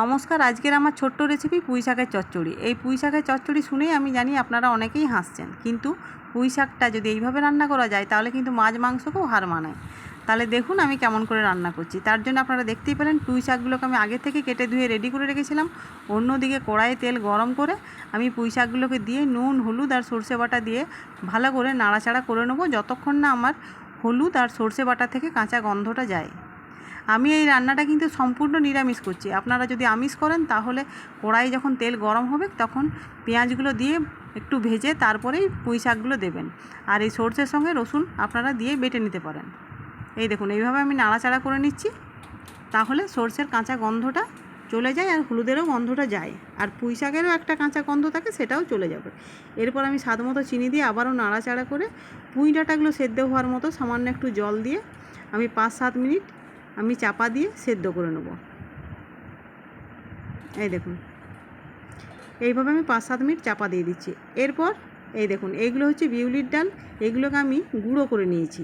নমস্কার, আজকের আমার ছোট্ট রেসিপি পুঁই শাকের চচ্চড়ি। এই পুঁই শাকের চচ্চড়ি শুনেই আমি জানি আপনারা অনেকেই হাসছেন, কিন্তু পুঁই শাকটা যদি এইভাবে রান্না করা যায়, তাহলে কিন্তু মাছ মাংসকেও হার মানায়। তাহলে দেখুন আমি কেমন করে রান্না করছি। তার জন্য আপনারা দেখতেই পেলেন, পুঁই শাকগুলোকে আমি আগে থেকে কেটে ধুয়ে রেডি করে রেখেছিলাম। অন্যদিকে কড়াইয়ে তেল গরম করে আমি পুঁই শাকগুলোকে দিয়ে নুন, হলুদ আর সর্ষে বাটা দিয়ে ভালো করে নাড়াচাড়া করে নেব, যতক্ষণ না আমার হলুদ আর সর্ষে বাটা থেকে কাঁচা গন্ধটা যায়। আমি এই রান্নাটা কিন্তু সম্পূর্ণ নিরামিষ করছি। আপনারা যদি আমিষ করেন, তাহলে কড়াই যখন তেল গরম হবে, তখন পেঁয়াজগুলো দিয়ে একটু ভেজে তারপরেই পুঁই শাকগুলো দেবেন। আর এই সর্ষের সঙ্গে রসুন আপনারা দিয়ে বেটে নিতে পারেন। এই দেখুন, এইভাবে আমি নাড়াচাড়া করে নিচ্ছি। তাহলে সর্ষের কাঁচা গন্ধটা চলে যায় আর হলুদেরও গন্ধটা যায়। আর পুঁই শাকেরও একটা কাঁচা গন্ধ থাকে, সেটাও চলে যাবে। এরপর আমি স্বাদ মতো চিনি দিয়ে আবারও নাড়াচাড়া করে পুঁই ডাঁটাগুলো সেদ্ধ হওয়ার মতো সামান্য একটু জল দিয়ে আমি পাঁচ সাত মিনিট আমি চাপা দিয়ে সেদ্ধ করে নেব। এই দেখুন। এইভাবে আমি পাঁচ সাত মিনিট চাপা দিয়ে দিচ্ছি। এরপর এই দেখুন এইগুলো হচ্ছে বিউলির ডাল, এগুলোকে আমি গুঁড়ো করে নিয়েছি।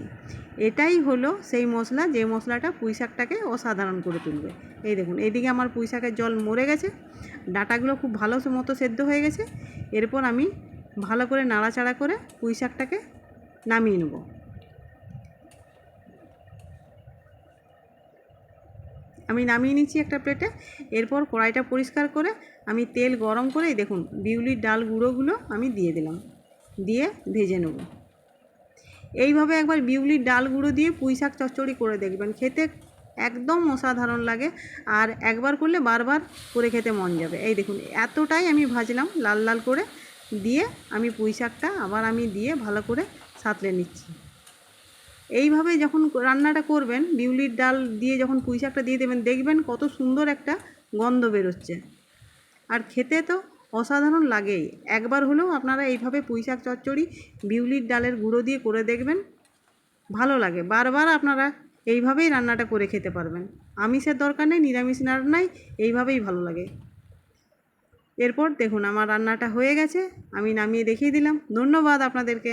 এটাই হলো সেই মশলা, যে মশলাটা পুঁই শাকটাকে অসাধারণ করে তুলবে। এই দেখুন, এইদিকে আমার পুঁই শাকের জল মরে গেছে, ডাটাগুলো খুব ভালো মতো সেদ্ধ হয়ে গেছে। এরপর আমি ভালো করে নাড়াচাড়া করে পুঁই শাকটাকে নামিয়ে নেব। আমি নামিয়ে নিচ্ছি একটা প্লেটে। এরপর কড়াইটা পরিষ্কার করে আমি তেল গরম করেই দেখুন, বিউলির ডাল গুঁড়োগুলো আমি দিয়ে দিলাম। দিয়ে ভেজে নেব। এইভাবে একবার বিউলির ডাল গুঁড়ো দিয়ে পুঁই শাক চচ্চড়ি করে দেখবেন। খেতে একদম অসাধারণ লাগে আর একবার করলে বারবার করে খেতে মন যাবে। এই দেখুন, এতটাই আমি ভাজলাম লাল লাল করে। দিয়ে আমি পুঁই শাকটা আবার আমি দিয়ে ভালো করে সাঁতলে নিচ্ছি। এইভাবে যখন রান্নাটা করবেন, বিউলির ডাল দিয়ে যখন পুঁই শাকটা দিয়ে দেবেন, দেখবেন কত সুন্দর একটা গন্ধ বেরোচ্ছে। আর খেতে তো অসাধারণ লাগেই। একবার হলেও আপনারা এইভাবে পুঁই শাক চচ্চড়ি, বিউলির ডালের গুঁড়ো দিয়ে করে দেখবেন, ভালো লাগে। বারবার আপনারা এইভাবেই রান্নাটা করে খেতে পারবেন। আমিষের দরকার নেই, নিরামিষ রান্নাই এইভাবেই ভালো লাগে। এরপর দেখুন, আমার রান্নাটা হয়ে গেছে, আমি নামিয়ে দেখিয়ে দিলাম। ধন্যবাদ আপনাদেরকে।